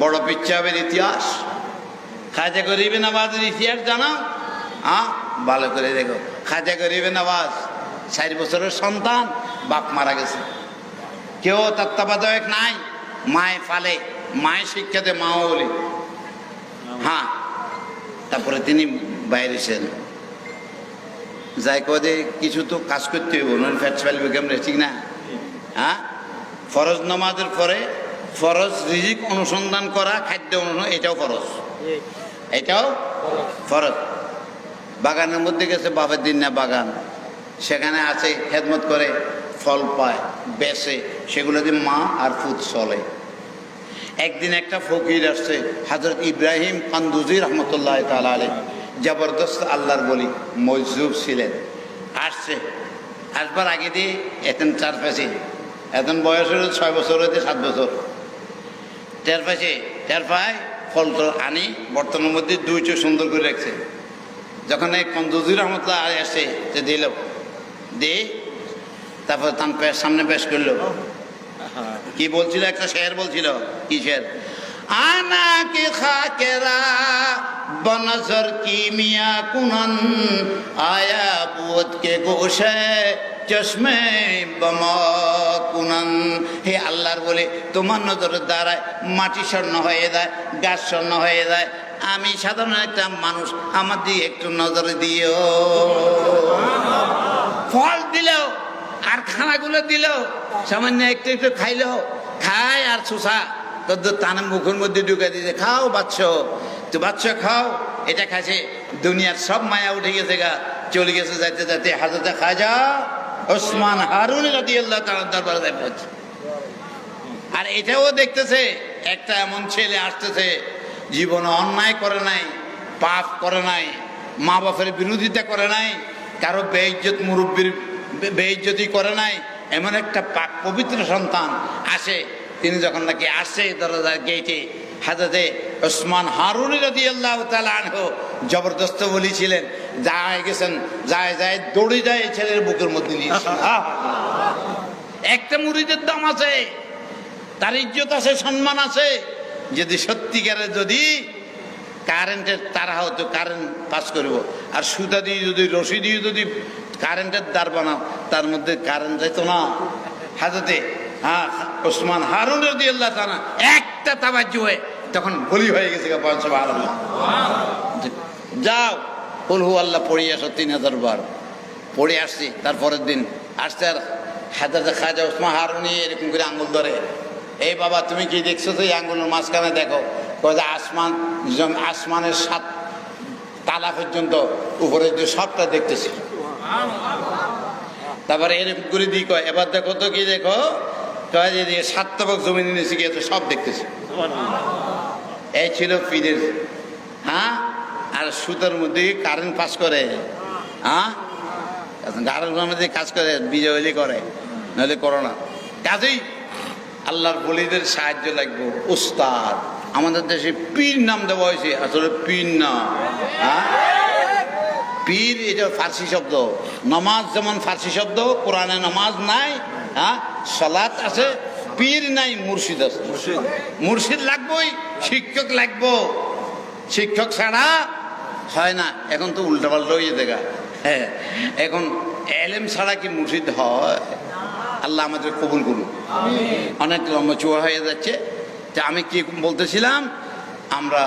বড় পিচ্ছাবের ইতিহাস। খাজা গরিবে নওয়াজের ইতিহাস জানাও হ্যাঁ ভালো করে দেখো। খাজা গরিবে নওয়াজ চার বছরের সন্তান, বাপ মারা গেছে। কেউ তত্ত্বাবধায়ক নাই, মায়ে ফালে। মায়ের শিক্ষা দে মাও বলি। হ্যাঁ তারপরে তিনি বাইরে ছিলেন যাই কদে কিছু তো কাজ করতে হইব নয় ফ্যাটসফাইল বেগম রে ঠিক না? হ্যাঁ? ফরজ নামাজের পরে ফরজ, রিজিক অনুসন্ধান করা, খাদ্য অনুসন্ধান, এটাও ফরজ। এটাও ফরজ। বাগানের মধ্যে গেছে, বাপের দিন না বাগান। সেখানে আছে, খেদমত করে, ফল পায় বেসে সেগুলো দিয়ে মা আর ফুদ চলে। একদিন একটা ফকির আসছে, হজরত ইব্রাহিম কান্দুজি রহমতুল্লাহ তালা জবরদস্ত আল্লাহর বলি মজুব ছিলেন। আসছে, আসবার আগে দিয়ে এতেন চার পাশে। এখন বয়স হলো ছয় বছর হইতে সাত বছর। টের পাশে টের পায় ফল তো আনি বর্তমানের মধ্যে দুই চোখ সুন্দর করে রাখছে। যখন এই কন্দুজির রহমতলা আসে যে দিল দে তারপর তার সামনে পেশ করল। কি বলছিল? একটা শেয়ার বলছিল কি শের আনা কে খাকেরা বনজর কি মিয়া কুনন? আয়া বুত কে গোশে চশমে বমা কুনন। হে আল্লাহর বলে, তোমার নজরের দ্বারায় মাটি স্বর্ণ হয়ে যায়, গাছ স্বর্ণ হয়ে যায়। আমি সাধারণ একটা মানুষ, আমার দিয়ে একটু নজরে দিও। ফল দিলেও আর খানাগুলো দিলেও, সামান্য একটু একটু খাইলেও, খায় আর সুসা তোর তানের মুখের মধ্যে ঢুকে দিয়েছে খাও বাচ্চ, তো বাচ্চ খাও। এটা খাইছে, দুনিয়ার সব মায়া উঠে গেছে গা। চলে গেছে যাইতে যাইতে হাজতে খাজা ওসমান হারুন রাদি আল্লাহ তার দরবারে আর এটাও দেখতেছে, একটা এমন ছেলে আসতেছে, জীবনে অন্যায় করে নাই, পাপ করে নাই মা বাপের বিরোধিতা করে নাই, কারও বেইজ্জত মুরব্বীর বেইজ্জতি করে নাই, এমন একটা পাক পবিত্র সন্তান আসে তিনি যখন নাকি আসে দরজার গেটে হাজাতে ওসমান হারুন রাদি আল্লাহ আনহ জবরদস্ত বলেছিলেন যায় গেছেন যায় যায় দৌড়ে যায় ছেলের বুকের মধ্যে নিয়ে! একটা মুড়িদের দাম আছে তার ইজ্জত আছে সম্মান আছে। যদি সত্যিকারের যদি কারেন্টের তারা হতো কারেন্ট পাস করব। আর সুতা দিয়ে যদি রশি দিয়ে যদি কারেন্টের দ্বার বানাও তার মধ্যে কারেন্ট যেত না। হাজতে হ্যাঁ ওসমান হারুন রদি আল্লাহ তানা একটা তাবাজ্য হয়ে তখন বলি হয়ে গেছে পঞ্চম আল্লাহ যাও হলহু আল্লাহ, পড়ে আসো তিন হাজার বার। পড়ে আসছি, তারপরের দিন আসতে আর হাজার খাজা ওসমান হারুনি এরকম করে আঙুল ধরে। এই বাবা, তুমি কি দেখছ তো এই আঙুলের মাঝখানে দেখো? কয় আসমান আসমানের সাত তালা পর্যন্ত উপরে যে সবটা দেখতেছি। তারপরে এরকম করে দিই কয়, এবার দেখো তো কি দেখো? যে দিয়ে সাত তবক জমি নিয়েছি গিয়ে তো সব দেখতেছি। এই ছিল পীরের হ্যাঁ? আর সুতার মধ্যে কারেন্ট পাস করে? হ্যাঁ? গাড়ির মধ্যে কাজ করে বিজয় হইলে করে, নাহলে করো না। কাজেই আল্লাহর বলিদের সাহায্য লাগবে, উস্তাদ। আমাদের দেশে পীর নাম দেওয়া হয়েছে, আসলে পীর না হ্যাঁ? পীর এটা ফার্সি শব্দ। নমাজ যেমন ফার্সি শব্দ, কোরআনে নমাজ নাই হ্যাঁ? সলাৎ আছে পীর নাই মুর্শিদ আছে। মুর্শিদ। লাগবই শিক্ষক লাগবো। শিক্ষক ছাড়া হয় না। এখন তো উল্টাপাল্টা হয়ে দেখা হ্যাঁ এখন এলেম ছাড়া কি মুর্শিদ হয়? আল্লাহ আমাদের কবুল করুন অনেক লম্বা চুয়া হয়ে যাচ্ছে। তা আমি কি বলতেছিলাম? আমরা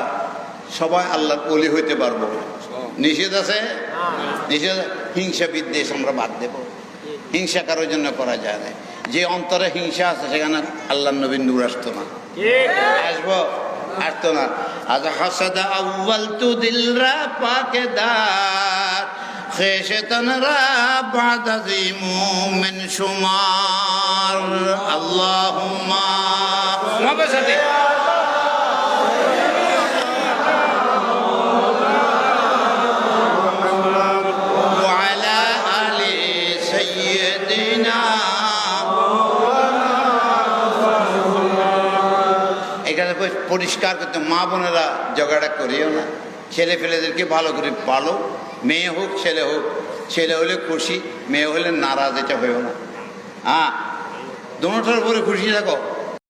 সবাই আল্লাহ অলি হইতে পারব। নিষেধ আছে? নিষেধ? হিংসা বিদ্বেষ আমরা বাদ দেব। হিংসা কারোর জন্য করা যায় না। যে অন্তরে হিংসা আছে সেখানে আল্লাহ নবীন নূর আসতো না। আসব? আসতো না। আজ হাসাদা আউ্বাল তু দিলরা পাকেদার খেশেতন রা বাদাজি মুমিন সুমার আল্লাহুম্মা। মহাবের সাথে। পরিষ্কার করতে, মা বোনেরা ঝগড়া করিও না। ছেলে ফেলেদেরকে ভালো করে পালো। মেয়ে হোক, ছেলে হোক, ছেলে হলে খুশি, মেয়ে হলে নারাজ, এটা হয়েও না। হ্যাঁ দুটার উপরে খুশি থাকো।